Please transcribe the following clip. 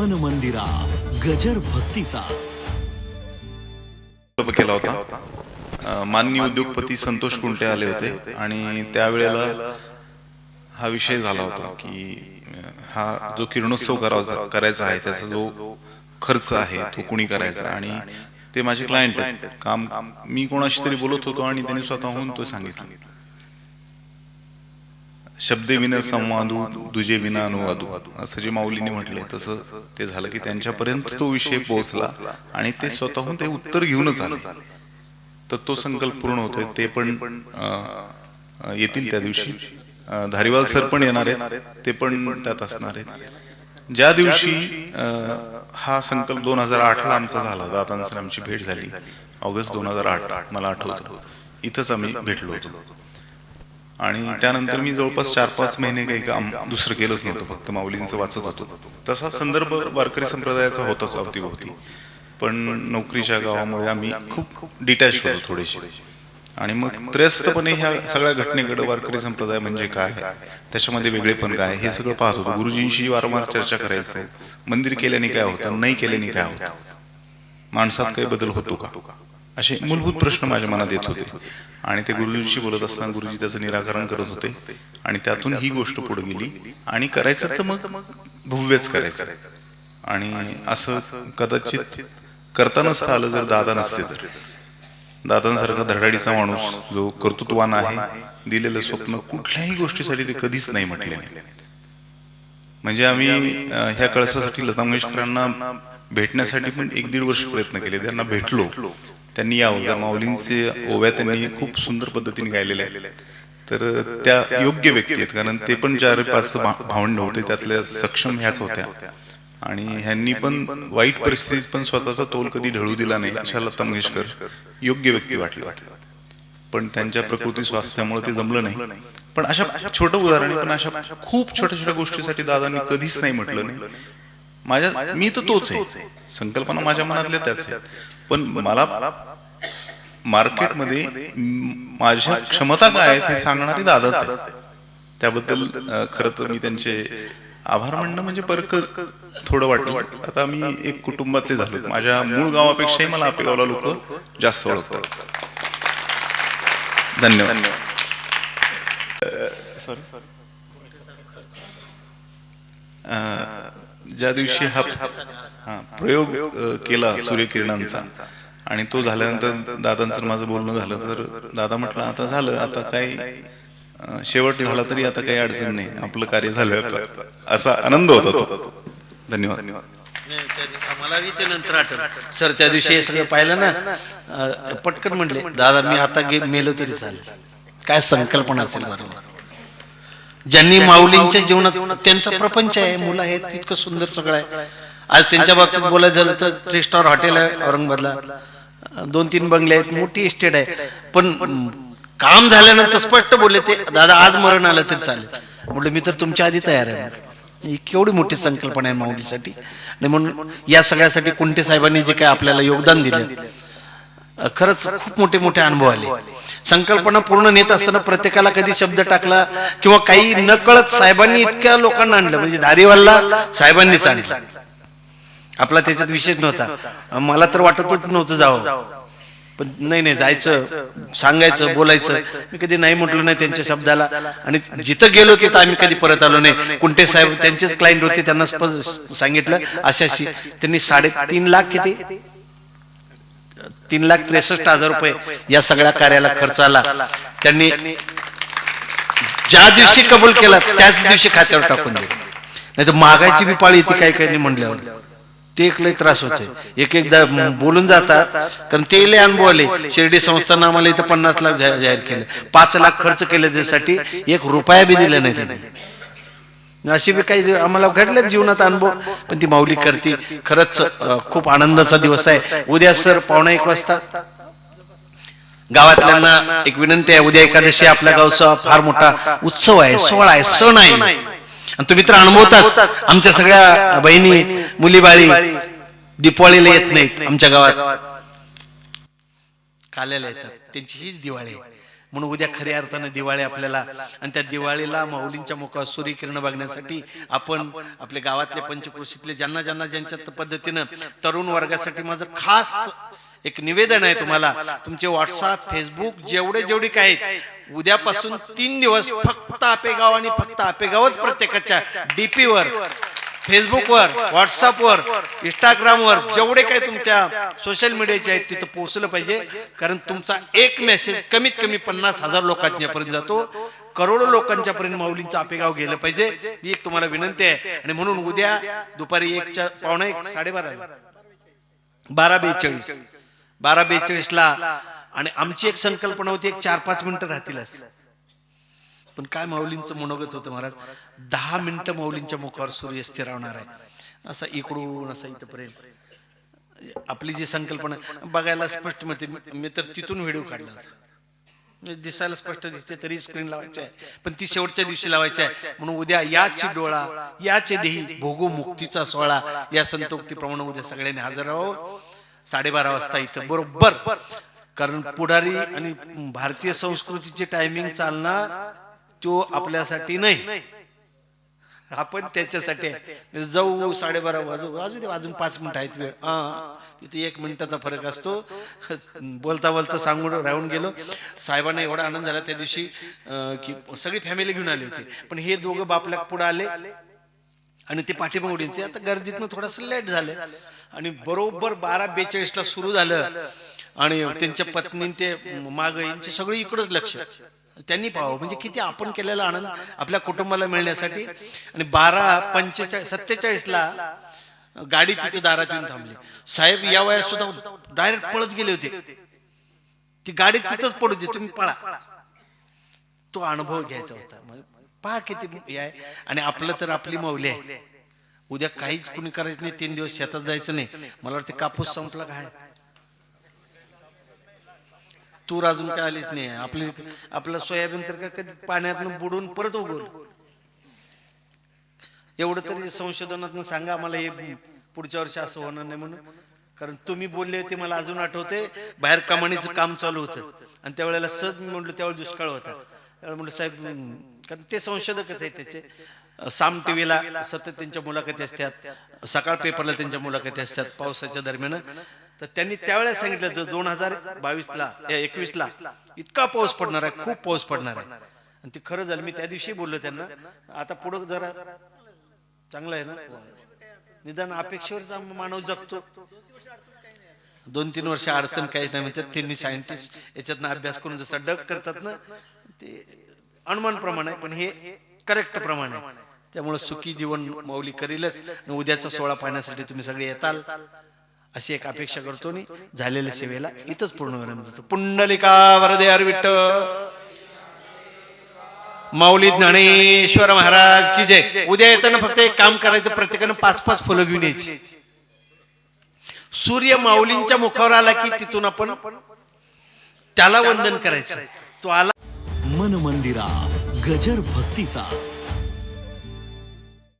मन मंदिरा गजर भक्तीचा. केला होता. माननीय उद्योगपती संतोष कुंटे आले होते आणि त्यावेळेला हा विषय झाला होता की हा जो किरणोत्सव करायचा करायचा आहे त्याचा जो खर्च आहे तो कुणी करायचा? आणि ते माझे क्लायंट आहेत. काम मी कोणाशी तरी बोलत होतो आणि त्यांनी स्वतःहून तो सांगितलं. शब्दे विना संवादू दुजे विना अनुवादू. असं जे माऊलीने म्हटलंय तसं ते झालं की त्यांच्यापर्यंत तो विषय पोहोचला आणि ते स्वतःहून ते उत्तर घेऊनच आले. तर तो संकल्प पूर्ण होतोय ते पण येतील त्या दिवशी. धारीवाल सर पण येणार आहेत ते पण त्यात असणार आहेत. ज्या दिवशी हा संकल्प दोन हजार आठला आमचा झाला दादांसर आमची भेट झाली. ऑगस्ट दोन हजार आठ मला आठवतं. इथंच आम्ही भेटलो होतो. आणि त्यानंतर मी जवळपास चार पाच महिने काही काम दुसरं केलंच नव्हतं फक्त माऊलींचं वाचत होतो. तसा संदर्भ वारकरी संप्रदायाचा होताच अवतीभोवती पण नोकरीच्या गावामुळे आम्ही खूप डिटॅच होतो थोडेसे. आणि मग त्रयस्थपणे ह्या सगळ्या घटनेकडे वारकरी संप्रदाय म्हणजे काय? त्याच्यामध्ये वेगळेपण काय? हे सगळं पाहत होतो. गुरुजींशी वारंवार चर्चा करायचं. मंदिर केल्याने काय होतं? नाही केल्याने काय होतं? माणसात काही बदल होतो का? असे मूलभूत प्रश्न माझ्या मनात येत होते. आणि ते गुरुजींशी बोलत असताना गुरुजी त्याचं निराकरण करत होते. आणि त्यातून ही गोष्ट पुढे गेली. आणि करायचं तर मग भव्यच करायचं. आणि असं कदाचित करता नसतं आलं जर दादा नसते तर. दादांसारखा धडाडीचा माणूस जो कर्तृत्वान आहे दिलेलं स्वप्न कुठल्याही गोष्टीसाठी ते कधीच नाही म्हटले नाही. म्हणजे आम्ही ह्या कळसासाठी लता मंगेशकरांना भेटण्यासाठी पण एक दीड वर्ष प्रयत्न केले. त्यांना भेटलो. त्यांनी या त्या माऊलींचे ओव्या त्यांनी खूप सुंदर पद्धतीने गायलेल्या आहेत. तर त्या योग्य व्यक्ती आहेत कारण ते पण चार पाच भावंड होते त्यातल्या सक्षम ह्याच होत्या. आणि ह्यांनी पण वाईट परिस्थितीत पण स्वतःचा तोल कधी ढळू दिला नाही अशा लता मंगेशकर योग्य व्यक्ती वाटली. पण त्यांच्या प्रकृती स्वास्थ्यामुळे ते जमलं नाही. पण अशा छोटं उदाहरण पण अशा खूप छोट्या छोट्या गोष्टीसाठी दादांनी कधीच नाही म्हटलं नाही. माझ्या मी तर तोच आहे. संकल्पना माझ्या मनातल्या त्याच आहेत. पण मला मार्केटमध्ये माझ्या क्षमता काय आहेत हे सांगणारी दादाच आहे. त्याबद्दल खरं तर मी त्यांचे आभार म्हणणं म्हणजे परक थोडं वाटलं. आता मी एक कुटुंबातले झालो. माझ्या मूळ गावापेक्षाही मला आपेगावला लोक जास्त ओळखतात. धन्यवाद. सॉरी ज्या दिवशी हा प्रयोग केला सूर्यकिरणांचा आणि तो झाल्यानंतर दादांचं माझं बोलणं झालं तर दादा म्हटलं आता झालं आता काही शेवट झाला तरी आता काही अडचण नाही आपलं कार्य झालं असा आनंद होता तो. धन्यवाद. नाही, मला ते नंतर आठवलं. सर त्या दिवशी हे सगळं पाहिलं ना पटकन म्हणले दादा मी आता मेलो तरी चालेल. काय संकल्पना असेल बरोबर. ज्यांनी माऊलींच्या जीवनात त्यांचा प्रपंच आहे मुलं आहेत तितकं सुंदर सगळं आहे. आज त्यांच्या बाबतीत बोलायचं झालं तर थ्री स्टार हॉटेल आहे औरंगाबादला. दोन तीन बंगले आहेत मोठी इस्टेट आहे. पण काम झाल्यानंतर स्पष्ट बोलले ते दादा आज मरण आलं तरी चालेल. म्हटलं मी तर तुमच्या आधी तयार आहे ही केवढी मोठी संकल्पना आहे माऊलीसाठी. आणि म्हणून या सगळ्यासाठी कुंटे साहेबांनी जे काय आपल्याला योगदान दिलं. खरंच खूप मोठे मोठे अनुभव आले. संकल्पना पूर्ण नेत असताना प्रत्येकाला कधी शब्द टाकला किंवा काही न कळत साहेबांनी इतक्या लोकांना आणलं म्हणजे दारीवालला साहेबांनीच आणलं. आपला त्याच्यात विशेष नव्हता. मला तर वाटतच नव्हतं जावं. पण नाही नाही जायचं सांगायचं बोलायचं. मी कधी नाही म्हटलो नाही त्यांच्या शब्दाला. आणि जिथं गेलो तिथं आम्ही कधी परत आलो नाही. कुंटे साहेब त्यांचेच क्लायंट होते त्यांना सांगितलं अशाशी त्यांनी साडेतीन लाख किती? तीन लाख त्रेसष्ट हजार रुपये या सगळ्या कार्याला खर्च आला. त्यांनी ज्या दिवशी कबूल केला त्याच दिवशी खात्यावर टाकून दिलं. नाही तर महागायची बी पाळी ती काही काही म्हणल्यावर ते एक लय त्रास होते. एक एकदा बोलून जातात कारण ते लय अनुभव आले. शिर्डी संस्थानं आम्हाला इथं पन्नास लाख जाहीर केले. पाच लाख खर्च केले त्यासाठी एक रुपया बी दिला नाही त्यांनी. अशी बी काही आम्हाला घडले जीवनात अनुभव पण ती माऊली करते. खरंच खूप आनंदाचा दिवस आहे. उद्या सर पावणे एक वाजता. गावातल्यांना एक विनंती आहे. उद्या एकादशी आपल्या गावचा फार मोठा उत्सव आहे. सोहळा आहे. सण आहे. आणि तुम्ही तर अनुभवताच आमच्या सगळ्या बहिणी मुली बाळी दीपावळीला येत नाहीत. आमच्या गावात. काल्याला येतात. त्यांची हीच दिवाळी आहे. म्हणून उद्या खऱ्या अर्थानं दिवाळी आपल्याला आणि त्या दिवाळीला माऊलींच्या मुखावर सूर्यकिरण बघण्यासाठी आपण आपल्या गावातले पंचकृषीतले ज्यांना ज्यांना ज्यांच्या पद्धतीनं तरुण वर्गासाठी माझं खास एक निवेदन आहे तुम्हाला. तुमचे व्हॉट्सअप फेसबुक जेवढे जेवढे काय उद्यापासून तीन दिवस फक्त आपेगाव आणि फक्त आपेगावच प्रत्येकाच्या डीपी वर. फेसबुकवर व्हॉट्सअपवर इंस्टाग्रामवर जेवढे काही तुमच्या सोशल मीडियाचे आहेत तिथं पोहोचलं पाहिजे. कारण तुमचा एक मेसेज कमीत कमी पन्नास हजार लोकांच्यापर्यंत जातो. करोडो लोकांच्या पर्यंत माऊलींचं आपेगाव गेलं पाहिजे. ही एक तुम्हाला विनंती आहे आणि म्हणून उद्या दुपारी एकच्या पावणा एक साडेबारा बारा बेचाळीस. बारा बेचाळीस ला आणि आमची एक संकल्पना होती एक चार पाच मिनिटं राहतीलच. पण काय माऊलींचं मनोगत होतं महाराज? दहा मिनिटं माऊलींच्या मुखावर सूर्य स्थिरावणार आहे. असा इकडून असा इथपर्यंत. आपली जी संकल्पना बघायला स्पष्ट मिळते मी- तर तिथून व्हिडिओ काढला होता. म्हणजे दिसायला स्पष्ट दिसते तरी स्क्रीन लावायची आहे. पण ती शेवटच्या दिवशी लावायची आहे. म्हणून उद्या याची डोळा याचे देही भोगू मुक्तीचा सोहळा या संतोक्तीप्रमाणे उद्या सगळ्यांनी हजर राहो साडेबारा वाजता इथं. बरोबर. कारण पुढारी आणि भारतीय संस्कृतीची टायमिंग चालणार तो आपल्यासाठी नाही. आपण त्याच्यासाठी आहे. जाऊ साडेबारा वाजू वाजू दे अजून पाच मिनिट आहेत वेळ. हा. तिथे एक मिनिटाचा फरक असतो. बोलता बोलता सांगून राहून गेलो. साहेबांना एवढा आनंद झाला त्या दिवशी. की सगळी फॅमिली घेऊन आली होती. पण हे दोघं बापल्या पुढे आले. आणि ते पाठीमागून ते आता गर्दीतनं थोडंसं लेट झालं. आणि बरोबर बारा बेचाळीसला सुरू झालं. आणि त्यांच्या पत्नी ते माग यांचे सगळे इकडंच लक्ष. त्यांनी पाहावं म्हणजे किती आपण केलेला आनंद आपल्या कुटुंबाला मिळण्यासाठी. आणि बारा पंचेचाळीस सत्तेचाळीसला गाडी तिथे दारात येऊन थांबली. साहेब या वयात सुद्धा डायरेक्ट पळत गेले होते. ती गाडी तिथंच पडू दे तुम्ही पळा. तो अनुभव घ्यायचा होता. पहा किती आहे. आणि आपलं तर आपली मौली आहे. उद्या काहीच कुणी करायचं नाही. तीन दिवस शेतात जायचं नाही. मला वाटतं कापूस संपला काय तूर अजून काय आलीच नाही. आपली आपलं सोयाबीन तर काय कधी पाण्यातून बुडून परत उगवल. एवढं तरी संशोधनातून सांगा आम्हाला हे पुढच्या वर्षी असं होणार नाही म्हणून. कारण तुम्ही बोलले होते मला अजून आठवते बाहेर कमानीचं काम चालू होतं. आणि त्यावेळेला सहज मी म्हटलं त्यावेळेस दुष्काळ होता. त्यावेळेला म्हटलं साहेब कारण ते संशोधकच आहेत त्याचे. साम टीव्हीला सतत त्यांच्या मुलाखती असतात. सकाळ पेपरला त्यांच्या मुलाखती असतात पावसाच्या दरम्यान. तर त्यांनी त्यावेळेला सांगितलं दोन हजार बावीसला एकवीसला इतका पाऊस पडणार आहे खूप पाऊस पडणार आहे. आणि ते खरं झालं मी त्या दिवशी बोललो त्यांना आता पुढं जरा चांगलं आहे ना? निदान अपेक्षेवर मानव जगतो. दोन तीन वर्ष अडचण काही नाही म्हणतात त्यांनी सायंटिस्ट याच्यातनं अभ्यास करून जसा डग करतात ना ते अनुमान प्रमाण आहे पण हे करेक्ट प्रमाण आहे. त्यामुळे सुखी जीवन माऊली करीलच आणि उद्याचा सोहळा पाहण्यासाठी तुम्ही सगळे येताल. अशी एक अपेक्षा करतो आणि झालेल्या सेवेला इथंच पूर्ण विराम देतो पुंडलिका वरदे अरविट्ट. माऊली ज्ञानेश्वर महाराज की जय. उद्या येताना फक्त एक काम करायचं प्रत्येकानं पाच पाच फुलं घेऊन यायची. सूर्य माऊलींच्या मुखावर आला की तिथून आपण त्याला वंदन करायचं. तो आला. मन मंदिरा गजर भक्तीचा.